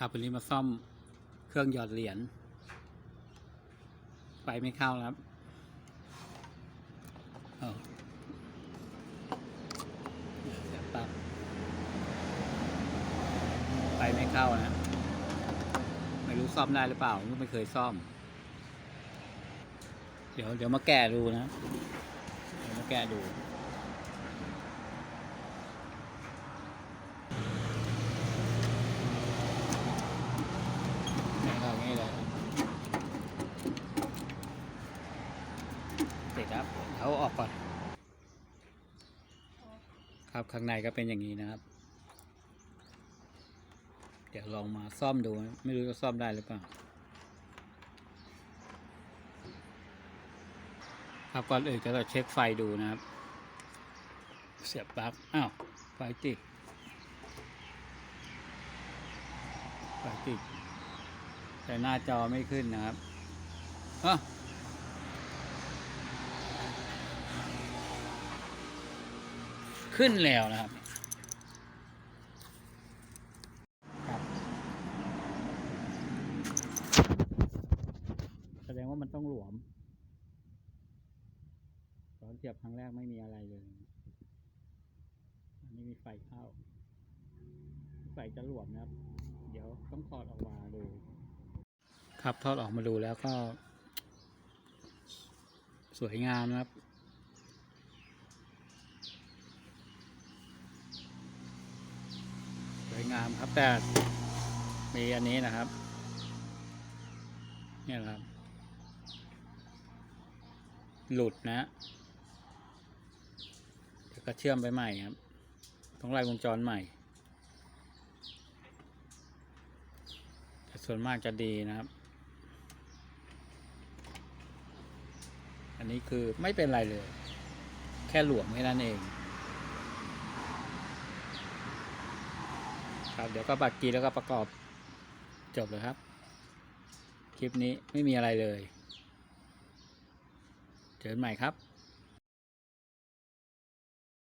ครับวันนี้มาซ่อมเครื่องหยอดเหรียญไฟไม่เข้าครับปับไฟไม่เข้านะ ไม่รู้ซ่อมได้หรือเปล่าไม่เคยซ่อม เดี๋ยวเดี๋ยวมาแกะดูนะ เดี๋ยวมาแกะดู เนี่ยเราอย่างนี้เลย ติดครับเอาออกก่อน ครับข้างในก็เป็นอย่างนี้นะครับ เดี๋ยวลองมาซ่อมดู ไม่รู้จะซ่อมได้หรือเปล่า ครับก่อนอื่นก็จะเช็คไฟดูนะครับ เสียบปลั๊กอ้าวไฟติดไฟติดแต่หน้าจอไม่ขึ้นนะครับอะ ขึ้นแล้วนะครับแสดงว่ามันต้องหลวม ตอนเสียบครั้งแรกไม่มีอะไรเลย อันนี้มีไฟเข้า ไฟจะหลวมนะครับ เดี๋ยวต้องถอดออกมาดู ครับทอดออกมาดูแล้วก็ สวยงามนะครับ สวย งามครับ แต่มีอันนี้นะครับ เนี่ยครับ หลุดนะเดี๋ยวก็เชื่อมไปใหม่ครับต้องไล่วงจรใหม่แต่ส่วนมากจะดีนะครับ อันนี้คือไม่เป็นไรเลย แค่หลวมแค่นั้นเอง ครับ เดี๋ยวก็บักกีแล้วก็ประกอบจบเลยครับ คลิปนี้ไม่มีอะไรเลย เจอกันใหม่ครับ